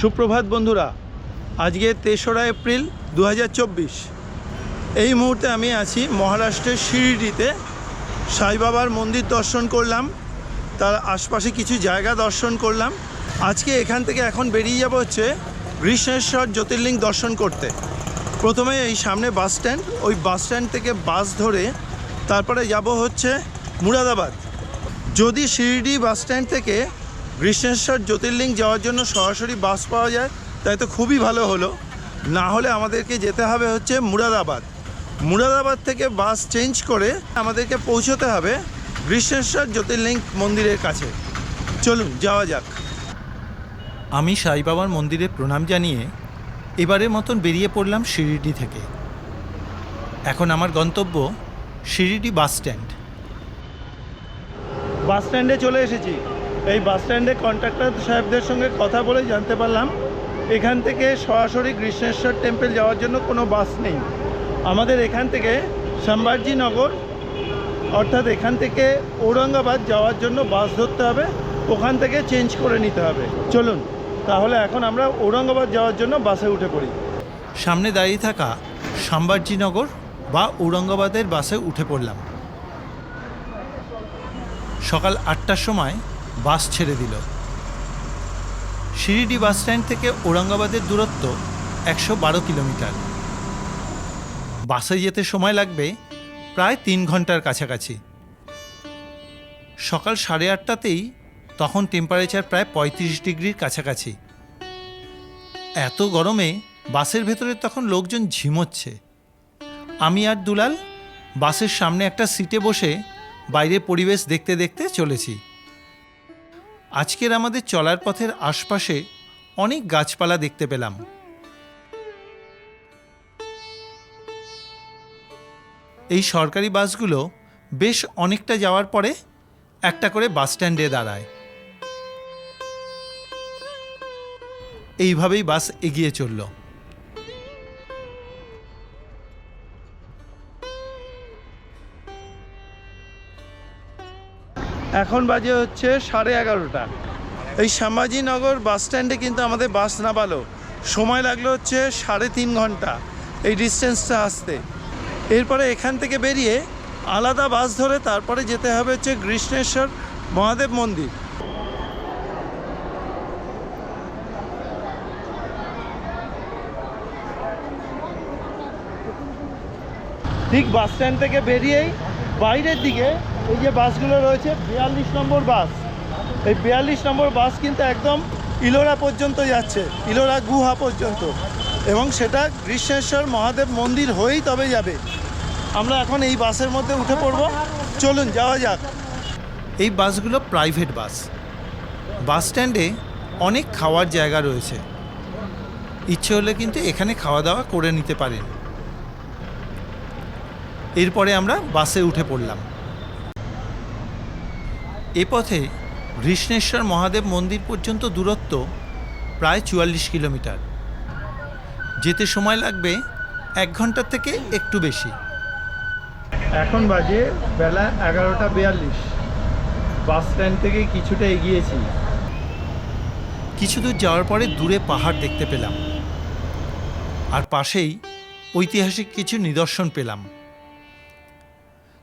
সুপ্রভাত বন্ধুরা, আজকে তেসরা এপ্রিল দু হাজার চব্বিশ। এই মুহূর্তে আমি আছি মহারাষ্ট্রের শিরিডিতে। সাইবাবার মন্দির দর্শন করলাম, তার আশপাশে কিছু জায়গা দর্শন করলাম। আজকে এখান থেকে এখন বেরিয়ে যাব হচ্ছে গ্রীষ্মেশ্বর জ্যোতির্লিঙ্গ দর্শন করতে। প্রথমে এই সামনে বাস স্ট্যান্ড, ওই বাস স্ট্যান্ড থেকে বাস ধরে তারপরে যাব হচ্ছে মুরাদাবাদ। যদি শিরডি বাস স্ট্যান্ড থেকে গ্রীষ্মেশ্বর জ্যোতির্লিঙ্গ যাওয়ার জন্য সরাসরি বাস পাওয়া যায় তাই তো খুবই ভালো হলো। না হলে আমাদেরকে যেতে হবে হচ্ছে মুরাদাবাদ। মুরাদাবাদ থেকে বাস চেঞ্জ করে আমাদেরকে পৌঁছতে হবে গ্রীষ্মেশ্বর জ্যোতির্লিঙ্গ মন্দিরের কাছে। চলুন যাওয়া যাক। আমি সাই বাবার মন্দিরে প্রণাম জানিয়ে এবারের মতন বেরিয়ে পড়লাম শিরিডি থেকে। এখন আমার গন্তব্য শিরিডি বাস স্ট্যান্ড। বাস স্ট্যান্ডে চলে এসেছি। এই বাস স্ট্যান্ডে কন্ট্রাক্টর সাহেবদের সঙ্গে কথা বলে জানতে পারলাম, এখান থেকে সরাসরি কৃষ্ণেশ্বর টেম্পল যাওয়ার জন্য কোনো বাস নেই। আমাদের এখান থেকে সম্ভাজি নগর অর্থাৎ এখান থেকে ঔরঙ্গাবাদ যাওয়ার জন্য বাস ধরতে হবে, ওখান থেকে চেঞ্জ করে নিতে হবে। চলুন, তাহলে এখন আমরা ঔরঙ্গাবাদ যাওয়ার জন্য বাসে উঠে পড়ি। সামনে দাঁড়িয়ে থাকা সাম্বাজিনগর বা ঔরঙ্গাবাদের বাসে উঠে পড়লাম। সকাল আটটার সময় বাস ছেড়ে দিল। শিরিডি বাস স্ট্যান্ড থেকে ঔরঙ্গাবাদের দূরত্ব একশো বারো কিলোমিটার। বাসে যেতে সময় লাগবে প্রায় তিন ঘণ্টার কাছাকাছি। সকাল সাড়ে আটটাতেই তখন টেম্পারেচার প্রায় পঁয়ত্রিশ ডিগ্রির কাছাকাছি। এত গরমে বাসের ভেতরে তখন লোকজন ঝিমোচ্ছে। আমি আর দুলাল বাসের সামনে একটা সিটে বসে বাইরের পরিবেশ দেখতে দেখতে চলেছি। আজকের আমাদের চলার পথের আশপাশে অনেক গাছপালা দেখতে পেলাম। এই সরকারি বাসগুলো বেশ অনেকটা যাওয়ার পরে একটা করে বাস স্ট্যান্ডে দাঁড়ায়। এইভাবেই বাস এগিয়ে চলল। এখন বাজে হচ্ছে সাড়ে এগারোটা। এই শ্যামাজিনগর বাস স্ট্যান্ডে কিন্তু আমাদের বাস নামালো সময় লাগল হচ্ছে সাড়ে তিন ঘণ্টা এই ডিস্টেন্সটা আসতে। এরপরে এখান থেকে বেরিয়ে আলাদা বাস ধরে তারপরে যেতে হবে হচ্ছে কৃষ্ণেশ্বর মহাদেব মন্দির। ঠিক বাস স্ট্যান্ড থেকে বেরিয়েই বাইরের দিকে এই যে বাসগুলো রয়েছে, বিয়াল্লিশ নম্বর বাস। এই বিয়াল্লিশ নম্বর বাস কিন্তু একদম ইলোরা পর্যন্ত যাচ্ছে, ইলোরা গুহা পর্যন্ত। এবং সেটা গ্রীষ্মেশ্বর মহাদেব মন্দির হয়েই তবে যাবে। আমরা এখন এই বাসের মধ্যে উঠে পড়ব। চলুন, যাওয়া যাক। এই বাসগুলো প্রাইভেট বাস। বাস স্ট্যান্ডে অনেক খাওয়ার জায়গা রয়েছে। ইচ্ছে হলে কিন্তু এখানে খাওয়া দাওয়া করে নিতে পারেন। এরপরে আমরা বাসে উঠে পড়লাম। এ পথে কৃষ্ণেশ্বর মহাদেব মন্দির পর্যন্ত দূরত্ব প্রায় চুয়াল্লিশ কিলোমিটার। যেতে সময় লাগবে এক ঘণ্টার থেকে একটু বেশি। এখন বাজে বেলা এগারোটা বিয়াল্লিশ। বাস স্ট্যান্ড থেকে কিছুটা এগিয়েছি। কিছু দূর যাওয়ার পরে দূরে পাহাড় দেখতে পেলাম। আর পাশেই ঐতিহাসিক কিছু নিদর্শন পেলাম।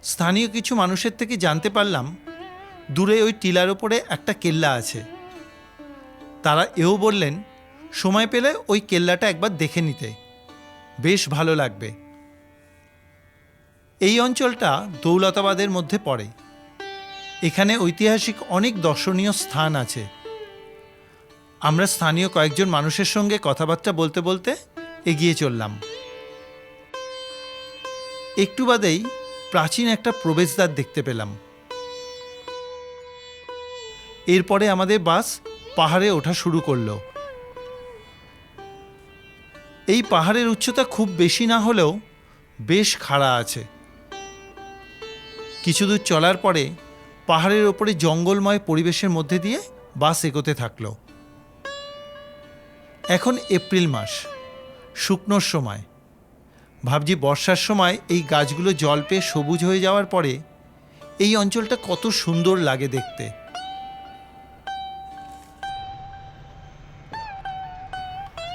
স্থানীয় কিছু মানুষের থেকে জানতে পারলাম দূরে ওই টিলার ওপরে একটা কেল্লা আছে। তারা এও বললেন, সময় পেলে ওই কেল্লাটা একবার দেখে নিতে। বেশ ভালো লাগবে। এই অঞ্চলটা দৌলতাবাদের মধ্যে পড়ে। এখানে ঐতিহাসিক অনেক দর্শনীয় স্থান আছে। আমরা স্থানীয় কয়েকজন মানুষের সঙ্গে কথাবার্তা বলতে বলতে এগিয়ে চললাম। একটু বাদেই প্রাচীন একটা প্রবেশদ্বার দেখতে পেলাম। এরপরে আমাদের বাস পাহাড়ে ওঠা শুরু করল। এই পাহাড়ের উচ্চতা খুব বেশি না হলেও বেশ খাড়া আছে। কিছু দূর চলার পরে পাহাড়ের ওপরে জঙ্গলময় পরিবেশের মধ্যে দিয়ে বাস এগোতে থাকল। এখন এপ্রিল মাস, শুকনোর সময়। ভাবছি বর্ষার সময় এই গাছগুলো জল পেয়ে সবুজ হয়ে যাওয়ার পরে এই অঞ্চলটা কত সুন্দর লাগে দেখতে।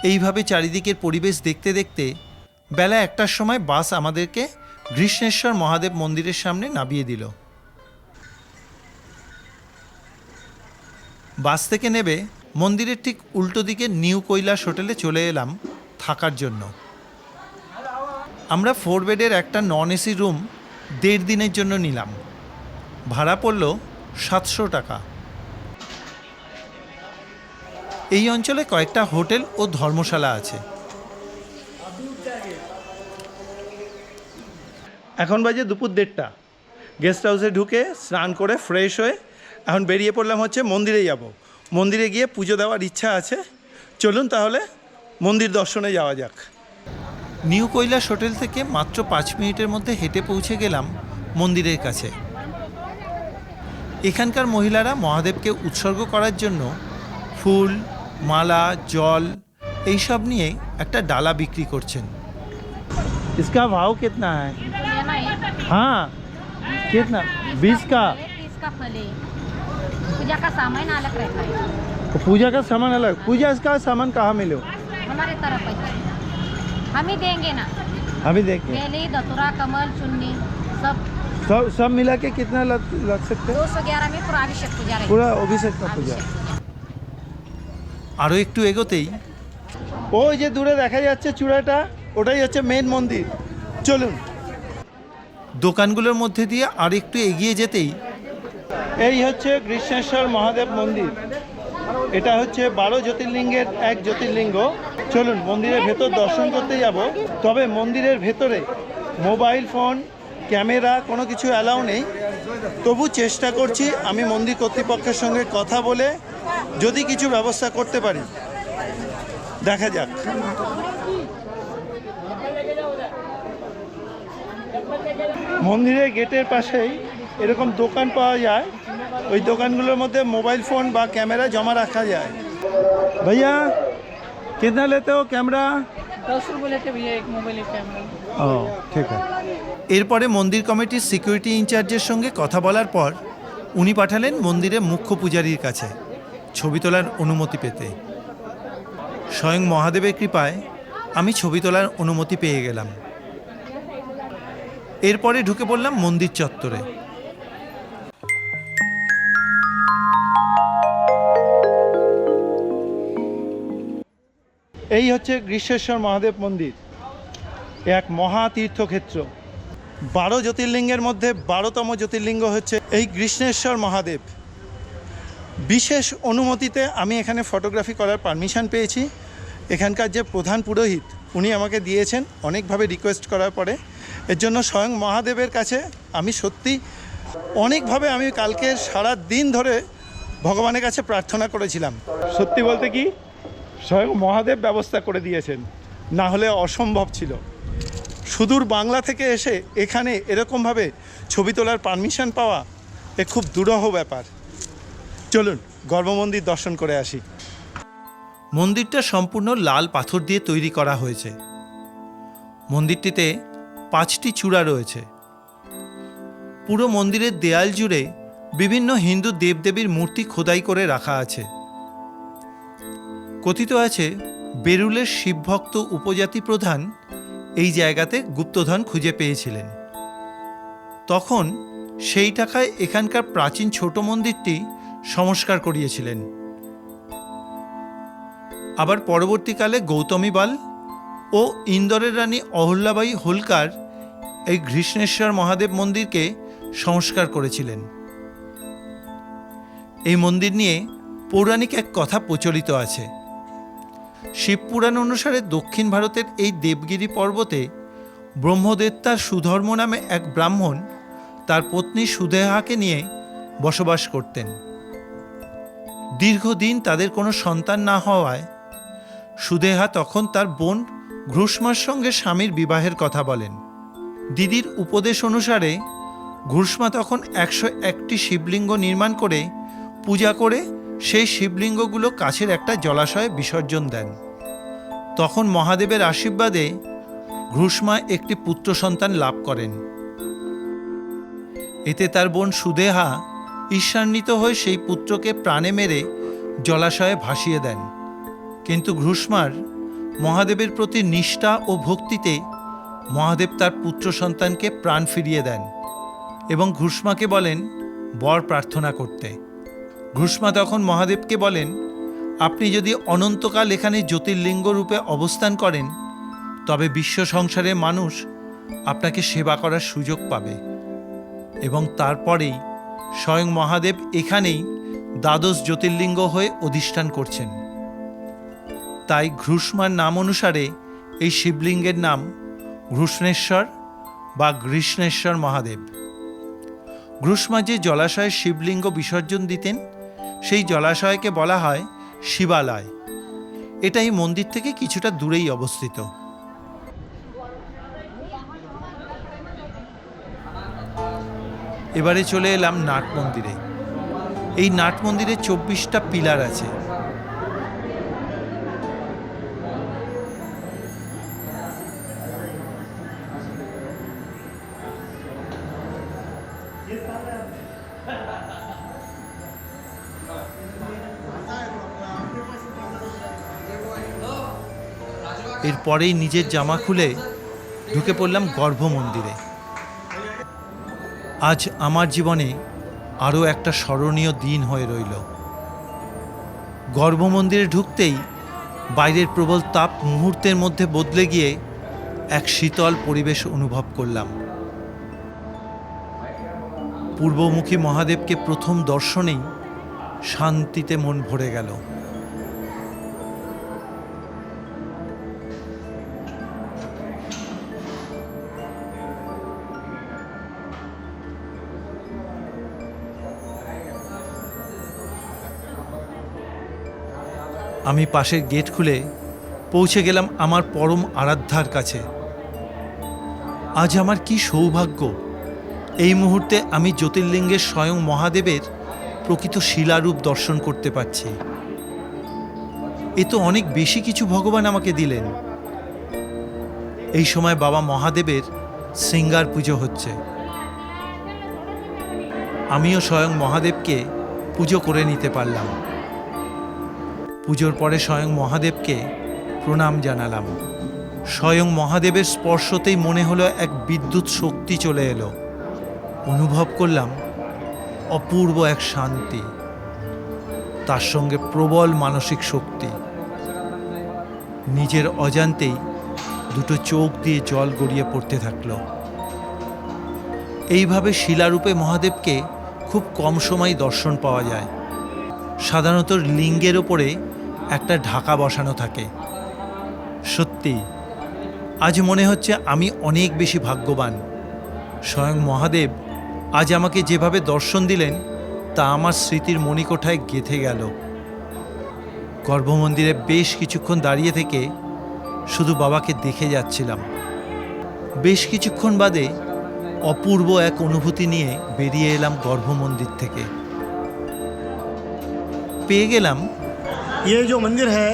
এইভাবে চারিদিকের পরিবেশ দেখতে দেখতে বেলা একটার সময় বাস আমাদেরকে গ্রীষ্ণেশ্বর মহাদেব মন্দিরের সামনে নামিয়ে দিল। বাস থেকে নেবে মন্দিরের ঠিক উল্টো দিকে নিউ কৈলাস হোটেলে চলে এলাম থাকার জন্য। আমরা ফোর বেডের একটা নন এসি রুম দেড় দিনের জন্য নিলাম। ভাড়া পড়ল সাতশো টাকা। এই অঞ্চলে কয়েকটা হোটেল ও ধর্মশালা আছে। এখন বাজে দুপুর দেড়টা। গেস্ট হাউসে ঢুকে স্নান করে ফ্রেশ হয়ে এখন বেরিয়ে পড়লাম হচ্ছে মন্দিরে যাব। মন্দিরে গিয়ে পুজো দেওয়ার ইচ্ছা আছে। চলুন তাহলে মন্দির দর্শনে যাওয়া যাক। নিউ কৈলাস হোটেল থেকে মাত্র পাঁচ মিনিটের মধ্যে হেঁটে পৌঁছে গেলাম মন্দিরের কাছে। এখানকার মহিলারা মহাদেবকে উৎসর্গ করার জন্য ফুল মালা জল এইসব নিয়ে একটা ডালা বিক্রি করছেন इसका भाव कितना है लेना है हाँ कितना बीस का तीस का फल है पूजा का सामान अलग रहता है तो पूजा का सामान अलग पूजा का सामान कहाँ मिले हमारे तरफ है हम ही देंगे ना अभी देखिए बेली दतुरा कमल चुन्नी सब सब सब मिला के कितना लग, लग सकते दो हैं सौ ग्यारह में पूरा अभिषेक पूजा रहेगी पूरा अभिषेक का पूजा अभिषेक আরও একটু এগোতেই। ওই যে দূরে দেখা যাচ্ছে চূড়াটা ওটাই হচ্ছে মেন মন্দির। চলুন। দোকানগুলোর মধ্যে দিয়ে আর একটু এগিয়ে যেতেই এই হচ্ছে গ্রীষ্মেশ্বর মহাদেব মন্দির। এটা হচ্ছে বারো জ্যোতির্লিঙ্গের এক জ্যোতির্লিঙ্গ। চলুন মন্দিরের ভেতর দর্শন করতে যাব। তবে মন্দিরের ভেতরে মোবাইল ফোন ক্যামেরা, কোনো কিছু অ্যালাউ নেই। তবু চেষ্টা করছি আমি মন্দির কর্তৃপক্ষের সঙ্গে কথা বলে যদি কিছু ব্যবস্থা করতে পারি। দেখা যাক। মন্দিরের গেটের পাশেই এরকম দোকান পাওয়া যায়। ওই দোকানগুলোর মধ্যে মোবাইল ফোন বা ক্যামেরা জমা রাখা যায়। ভাইয়া কেনা ক্যামেরা? ও, ঠিক আছে। এরপরে মন্দির কমিটির সিকিউরিটি ইনচার্জের সঙ্গে কথা বলার পর উনি পাঠালেন মন্দিরে মুখ্য পূজারীর কাছে ছবি তোলার অনুমতি পেতে। স্বয়ং মহাদেবের কৃপায় আমি ছবি তোলার অনুমতি পেয়ে গেলাম। এরপরে ঢুকে পড়লাম মন্দির চত্বরে। এই হচ্ছে গ্রীষ্মেশ্বর মহাদেব মন্দির। এক মহা তীর্থক্ষেত্র। বারো জ্যোতির্লিঙ্গের মধ্যে বারোতম জ্যোতির্লিঙ্গ হচ্ছে এই কৃষ্ণেশ্বর মহাদেব। বিশেষ অনুমতিতে আমি এখানে ফটোগ্রাফি করার পারমিশন পেয়েছি। এখানকার যে প্রধান পুরোহিত, উনি আমাকে দিয়েছেন অনেকভাবে রিকোয়েস্ট করার পরে। এর জন্য স্বয়ং মহাদেবের কাছে আমি সত্যি অনেকভাবে আমি কালকে সারা দিন ধরে ভগবানের কাছে প্রার্থনা করেছিলাম। সত্যি বলতে কি? স্বয়ং মহাদেব ব্যবস্থা করে দিয়েছেন। না হলে অসম্ভব ছিল। সুদূর বাংলা থেকে এসে এখানে এরকমভাবে ছবি তোলার পারমিশন পাওয়া এ খুব দুরহ ব্যাপার। চলুন গর্ভমন্দির দর্শন করে আসি। মন্দিরটা সম্পূর্ণ লাল পাথর দিয়ে তৈরি করা হয়েছে। মন্দিরটিতে পাঁচটি চূড়া রয়েছে। পুরো মন্দিরের দেয়াল জুড়ে বিভিন্ন হিন্দু দেবদেবীর মূর্তি খোদাই করে রাখা আছে। কথিত আছে, বেরুলের শিবভক্ত উপজাতি প্রধান এই জায়গাতে গুপ্তধন খুঁজে পেয়েছিলেন। তখন সেই টাকায় এখানকার প্রাচীন ছোট মন্দিরটি সংস্কার করিয়েছিলেন। আবার পরবর্তীকালে গৌতমী বাল ও ইন্দোরের রানী অহল্যাবাই হোলকার এই ঘৃষ্ণেশ্বর মহাদেব মন্দিরকে সংস্কার করেছিলেন। এই মন্দির নিয়ে পৌরাণিক এক কথা প্রচলিত আছে। শিবপুরাণ অনুসারে দক্ষিণ ভারতের এই দেবগিরি পর্বতে ব্রহ্মদেত্তার সুধর্ম নামে এক ব্রাহ্মণ তার পত্নী সুদেহাকে নিয়ে বসবাস করতেন। দীর্ঘদিন তাদের কোনো সন্তান না হওয়ায় সুদেহা তখন তার বোন ঘুষমার সঙ্গে স্বামীর বিবাহের কথা বলেন। দিদির উপদেশ অনুসারে ঘুষমা তখন একশো একটি শিবলিঙ্গ নির্মাণ করে পূজা করে সেই শিবলিঙ্গগুলো কাছের একটা জলাশয়ে বিসর্জন দেন। তখন মহাদেবের আশীর্বাদে ঘুষমা একটি পুত্র সন্তান লাভ করেন। এতে তার বোন সুদেহা ঈর্ষান্বিত হয়ে সেই পুত্রকে প্রাণে মেরে জলাশয়ে ভাসিয়ে দেন। কিন্তু ঘুষমার মহাদেবের প্রতি নিষ্ঠা ও ভক্তিতে মহাদেব তার পুত্র সন্তানকে প্রাণ ফিরিয়ে দেন এবং ঘুষ্মাকে বলেন, বর প্রার্থনা করতে। ঘুষ্মা তখন মহাদেবকে বলেন, আপনি যদি অনন্তকাল এখানে জ্যোতির্লিঙ্গ রূপে অবস্থান করেন, তবে বিশ্ব সংসারে মানুষ আপনাকে সেবা করার সুযোগ পাবে। এবং তারপরেই স্বয়ং মহাদেব এখানেই দ্বাদশ জ্যোতির্লিঙ্গ হয়ে অধিষ্ঠান করছেন। তাই ঘ্রুষ্মার নাম অনুসারে এই শিবলিঙ্গের নাম ঘৃষ্ণেশ্বর বা গ্রীষ্ণেশ্বর মহাদেব। ঘ্রুষ্মা যে জলাশয়ে শিবলিঙ্গ বিসর্জন দিতেন সেই জলাশয়কে বলা হয় শিবালয়। এটা এই মন্দির থেকে কিছুটা দূরেই অবস্থিত। এবারে চলে এলাম নাট মন্দিরে। এই নাট মন্দিরে চব্বিশটা পিলার আছে। এরপরেই নিজের জামা খুলে ঢুকে পড়লাম গর্ভ মন্দিরে আজ আমার জীবনে আরও একটা স্মরণীয় দিন হয়ে রইল। গর্ভ মন্দিরে ঢুকতেই বাইরের প্রবল তাপ মুহূর্তের মধ্যে বদলে গিয়ে এক শীতল পরিবেশ অনুভব করলাম। পূর্বমুখী মহাদেবকে প্রথম দর্শনেই শান্তিতে মন ভরে গেল। আমি পাশের গেট খুলে পৌঁছে গেলাম আমার পরম আরাধ্যার কাছে। আজ আমার কি সৌভাগ্য? এই মুহূর্তে আমি জ্যোতির্লিঙ্গের স্বয়ং মহাদেবের প্রকৃত শিলারূপ দর্শন করতে পারছি। এ তো অনেক বেশি কিছু ভগবান আমাকে দিলেন। এই সময় বাবা মহাদেবের সিঙ্গার পুজো হচ্ছে। আমিও স্বয়ং মহাদেবকে পুজো করে নিতে পারলাম। পুজোর পরে স্বয়ং মহাদেবকে প্রণাম জানালাম। স্বয়ং মহাদেবের স্পর্শতেই মনে হলো এক বিদ্যুৎ শক্তি চলে এলো। অনুভব করলাম অপূর্ব এক শান্তি, তার সঙ্গে প্রবল মানসিক শক্তি। নিজের অজান্তেই দুটো চোখ দিয়ে জল গড়িয়ে পড়তে থাকল। এইভাবে শিলারূপে মহাদেবকে খুব কম সময় দর্শন পাওয়া যায়। সাধারণত লিঙ্গের ওপরে একটা ঢাকা বসানো থাকে। সত্যি, আজ মনে হচ্ছে আমি অনেক বেশি ভাগ্যবান। স্বয়ং মহাদেব আজ আমাকে যেভাবে দর্শন দিলেন, তা আমার স্মৃতির মণিকোঠায় গেঁথে গেল। গর্ভমন্দিরে বেশ কিছুক্ষণ দাঁড়িয়ে থেকে শুধু বাবাকে দেখে যাচ্ছিলাম। বেশ কিছুক্ষণ বাদে অপূর্ব এক অনুভূতি নিয়ে বেরিয়ে এলাম গর্ভমন্দির থেকে। পেয়ে গেলাম ये जो मंदिर है,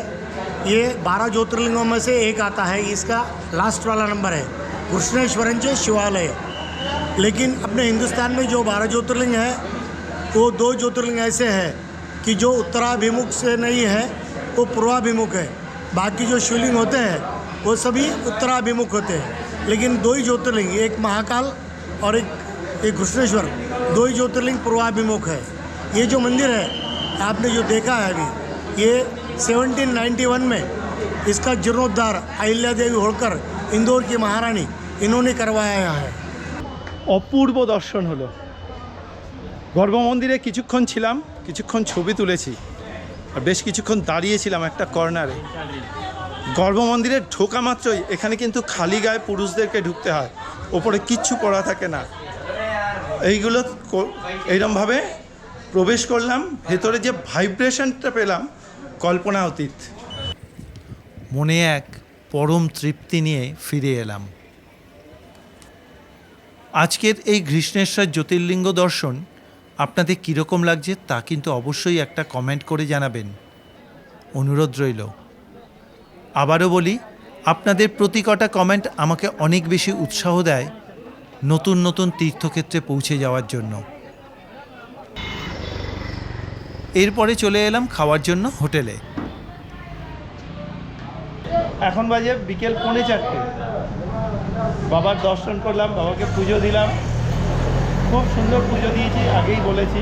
ये बारह ज्योतिर्लिंगों में से एक आता है। इसका लास्ट वाला नंबर है। कृष्णेश्वरंच शिवालय। लेकिन अपने हिंदुस्तान में जो बारह ज्योतिर्लिंग है, वो दो ज्योतिर्लिंग ऐसे हैं कि जो उत्तराभिमुख से नहीं है, वो पूर्वाभिमुख है। बाकी जो शिवलिंग होते हैं, वो सभी उत्तराभिमुख होते हैं। लेकिन दो ही ज्योतिर्लिंग, एक महाकाल और एक एक घृष्णेश्वर, दो ही ज्योतिर्लिंग पूर्वाभिमुख है। ये जो मंदिर है, आपने जो देखा है अभी ये 1791 में इसका जीर्णोद्धार अहिल्या देवी होलकर इंदौर की महारानी इन्होंने करवाया है অপূর্ব দর্শন হলো গর্ভমন্দিরে কিছুক্ষণ ছিলাম কিছুক্ষণ ছবি তুলেছি আর বেশ কিছুক্ষণ দাঁড়িয়েছিলাম একটা কর্নারে গর্ভমন্দিরে ঢোকা মাত্রই এখানে কিন্তু খালি গায়ে পুরুষদেরকে ঢুকতে হয় ওপরে কিচ্ছু পড়া থাকে না এইগুলো কো- এইরমভাবে প্রবেশ করলাম ভেতরে যে ভাইব্রেশনটা পেলাম কল্পনা অতীত। মনে এক পরম তৃপ্তি নিয়ে ফিরে এলাম। আজকের এই ঘৃষ্ণেশ্বর জ্যোতির্লিঙ্গ দর্শন আপনাদের কীরকম লাগছে তা কিন্তু অবশ্যই একটা কমেন্ট করে জানাবেন। অনুরোধ রইল। আবারও বলি, আপনাদের প্রতি কটা কমেন্ট আমাকে অনেক বেশি উৎসাহ দেয় নতুন নতুন তীর্থক্ষেত্রে পৌঁছে যাওয়ার জন্য। এরপরে চলে এলাম খাওয়ার জন্য হোটেলে। এখন বাজে বিকেল পৌনে চারটে। বাবার দর্শন করলাম বাবাকে পুজো দিলাম। খুব সুন্দর পুজো দিয়েছি আগেই বলেছি।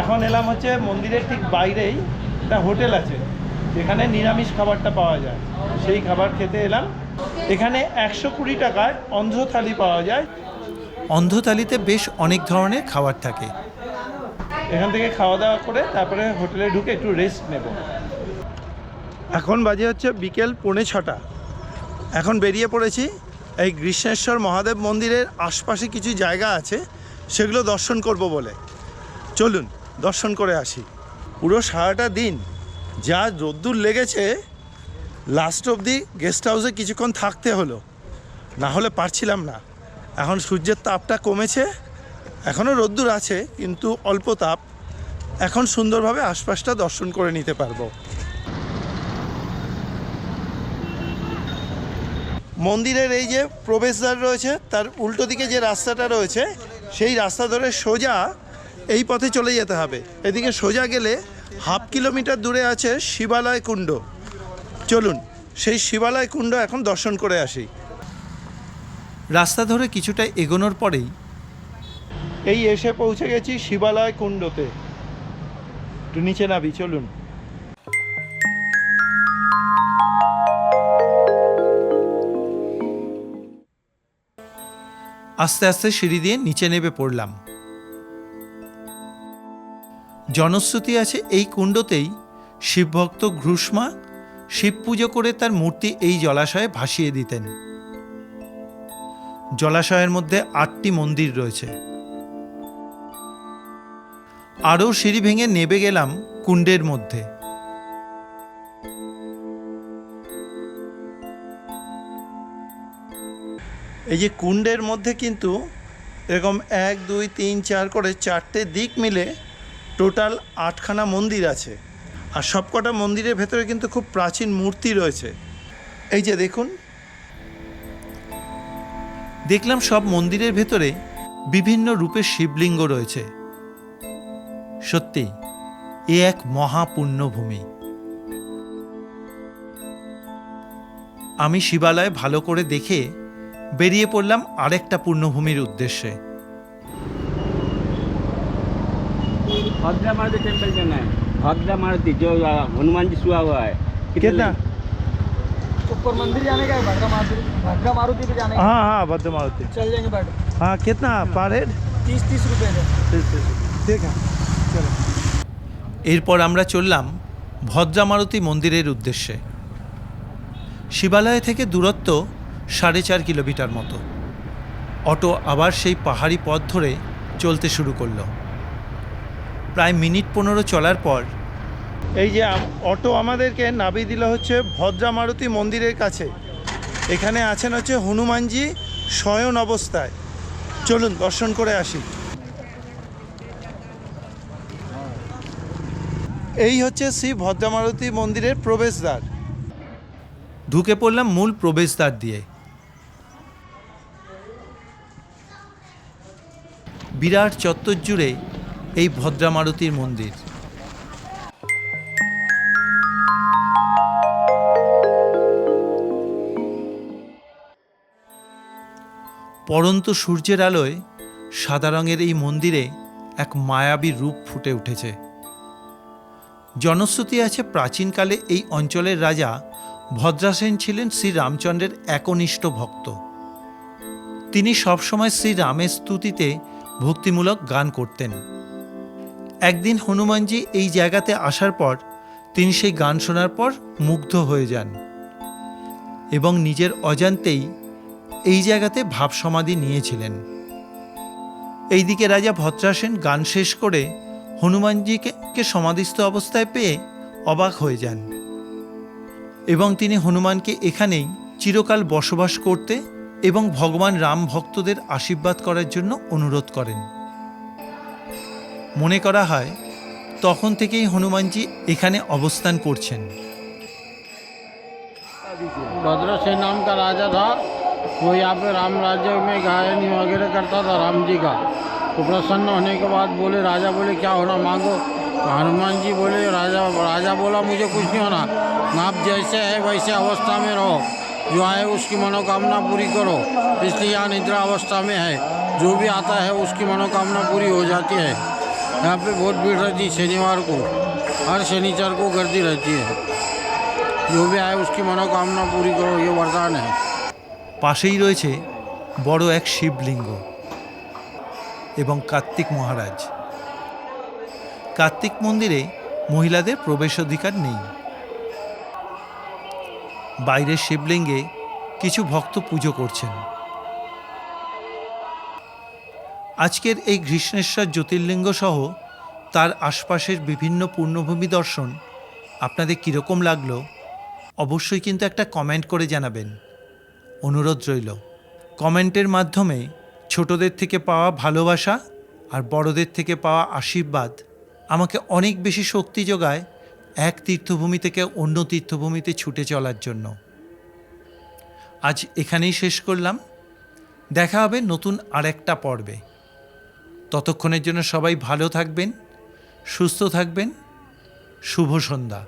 এখন এলাম হচ্ছে মন্দিরের ঠিক বাইরেই একটা হোটেল আছে যেখানে নিরামিষ খাবারটা পাওয়া যায়। সেই খাবার খেতে এলাম। এখানে একশো কুড়ি টাকার অন্ধ্র থালি পাওয়া যায়। অন্ধতালিতে বেশ অনেক ধরনের খাবার থাকে। এখান থেকে খাওয়া দাওয়া করে তারপরে হোটেলে ঢুকে একটু রেস্ট নেব। এখন বাজে হচ্ছে বিকেল পৌনে ছটা। এখন বেরিয়ে পড়েছি এই গ্রীষ্ণেশ্বর মহাদেব মন্দিরের আশপাশে কিছু জায়গা আছে, সেগুলো দর্শন করব বলে। চলুন, দর্শন করে আসি। পুরো সারাটা দিন যা রোদ্দুর লেগেছে লাস্ট অবধি গেস্ট হাউসে কিছুক্ষণ থাকতে হলো। না হলে পারছিলাম না। এখন সূর্যের তাপটা কমেছে এখনও রোদ্দুর আছে, কিন্তু অল্প তাপ। এখন সুন্দরভাবে আশপাশটা দর্শন করে নিতে পারব। মন্দিরের এই যে প্রবেশদ্বার রয়েছে, তার উল্টো দিকে যে রাস্তাটা রয়েছে, সেই রাস্তা ধরে সোজা এই পথে চলে যেতে হবে। এদিকে সোজা গেলে হাফ কিলোমিটার দূরে আছে শিবালয় কুণ্ড। চলুন, সেই শিবালয় কুণ্ড এখন দর্শন করে আসি। রাস্তা ধরে কিছুটা এগোনোর পরেই এই এসে পৌঁছে গেছি শিবালয় কুণ্ডতে। একটু নিচে নাবি চলুন। আস্তে আস্তে সিঁড়ি দিয়ে নিচে নেমে পড়লাম। জনশ্রুতি আছে এই কুণ্ডতেই শিবভক্ত ঘ্রুষ্মা শিব পুজো করে তার মূর্তি এই জলাশয়ে ভাসিয়ে দিতেন। জলাশয়ের মধ্যে আটটি মন্দির রয়েছে। আরও সিঁড়ি ভেঙে নেবে গেলাম কুণ্ডের মধ্যে। এই যে কুণ্ডের মধ্যে কিন্তু এরকম এক, দুই, তিন, চার করে চারটে দিক মিলে টোটাল আটখানা মন্দির আছে। আর সবকটা মন্দিরের ভেতরে কিন্তু খুব প্রাচীন মূর্তি রয়েছে। এই যে দেখুন। দেখলাম সব মন্দিরের ভেতরে বিভিন্ন রূপের শিবলিঙ্গ রয়েছে। সত্যি এ এক মহাপুণ্যভূমি আমি শিবালয় ভালো করে দেখে বেরিয়ে পড়লাম আরেকটা পুণ্যভূমির উদ্দেশ্যে भद्रा मारुति टेम्पल जाना है भद्रा मारुति जो आ, हनुमान जी सुआ हुआ है कितना ऊपर मंदिर जाने का है भद्रा मारुति भद्रा मारुति पे जाने का हाँ हाँ भद्र मारुति चल जाएंगे बैठ हाँ कितना पर हेड तीस तीस रुपए है ठीक है चलो এরপর আমরা চললাম ভদ্রামারতী মন্দিরের উদ্দেশ্যে। শিবালয় থেকে দূরত্ব সাড়ে চার কিলোমিটার মতো। অটো আবার সেই পাহাড়ি পথ ধরে চলতে শুরু করল। প্রায় মিনিট পনেরো চলার পর এই যে অটো আমাদেরকে নামিয়ে দিল হচ্ছে ভদ্রা মারুতি মন্দিরের কাছে। এখানে আছেন হচ্ছে হনুমানজি শয়ন অবস্থায়। চলুন দর্শন করে আসি। এই হচ্ছে শ্রী ভদ্রা মারুতি মন্দিরের প্রবেশদ্বার। ঢুকে পড়লাম মূল প্রবেশদ্বার দিয়ে। বিরাট চত্বর জুড়ে এই ভদ্রামারুতির মন্দির। পরন্ত সূর্যের আলোয় সাদা রঙের এই মন্দিরে এক মায়াবী রূপ ফুটে উঠেছে। জনশ্রুতি আছে প্রাচীনকালে এই অঞ্চলের রাজা ভদ্রাসেন ছিলেন শ্রীরামচন্দ্রের একনিষ্ঠ ভক্ত। তিনি সবসময় শ্রীরামের স্তুতিতে ভক্তিমূলক গান করতেন। একদিন হনুমানজি এই জায়গাতে আসার পর তিনি সেই গান শোনার পর মুগ্ধ হয়ে যান এবং নিজের অজান্তেই এই জায়গাতে ভাব সমাধি নিয়েছিলেন। এইদিকে রাজা ভদ্রাসেন গান শেষ করে হনুমানজিকে কে সমাধিস্থ অবস্থায় পেয়ে অবাক হয়ে যান এবং তিনি হনুমানকে এখানেই চিরকাল বসবাস করতে এবং ভগবান রাম ভক্তদের আশীর্বাদ করার জন্য অনুরোধ করেন মনে করা হয় তখন থেকেই হনুমানজি এখানে অবস্থান করছেন भद्रसेन नाम का राजा था वो यहाँ पे राम राज्य में गायन वगैरह करता था राम जी का तो प्रसन्न होने के बाद बोले राजा बोले क्या होना मांगो तो हनुमान जी बोले राजा राजा बोला मुझे कुछ नहीं होना आप जैसे है वैसे अवस्था में रहो जो आए उसकी मनोकामना पूरी करो इसलिए यहाँ निद्रा अवस्था में है जो भी आता है उसकी मनोकामना पूरी हो जाती है यहाँ पे बहुत भीड़ रहती है शनिवार को हर शनिवार को गर्दी रहती है जो भी आए उसकी मनोकामना पूरी करो ये वरदान है পাশেই রয়েছে বড় এক শিবলিঙ্গ এবং কার্তিক মহারাজ। কার্তিক মন্দিরে মহিলাদের প্রবেশাধিকার নেই। বাইরের শিবলিঙ্গে কিছু ভক্ত পুজো করছেন। আজকের এই ঘৃষ্ণেশ্বর জ্যোতির্লিঙ্গ সহ তার আশপাশের বিভিন্ন পূর্ণভূমি দর্শন আপনাদের কীরকম লাগল অবশ্যই কিন্তু একটা কমেন্ট করে জানাবেন। অনুরোধ রইল। কমেন্টের মাধ্যমে ছোটদের থেকে পাওয়া ভালোবাসা আর বড়দের থেকে পাওয়া আশীর্বাদ আমাকে অনেক বেশি শক্তি যোগায় এক তীর্থভূমি থেকে অন্য তীর্থভূমিতে ছুটে চলার জন্য। আজ এখানেই শেষ করলাম। দেখা হবে নতুন আরেকটা পর্বে। ততক্ষণের জন্য সবাই ভালো থাকবেন, সুস্থ থাকবেন। শুভ সন্ধ্যা।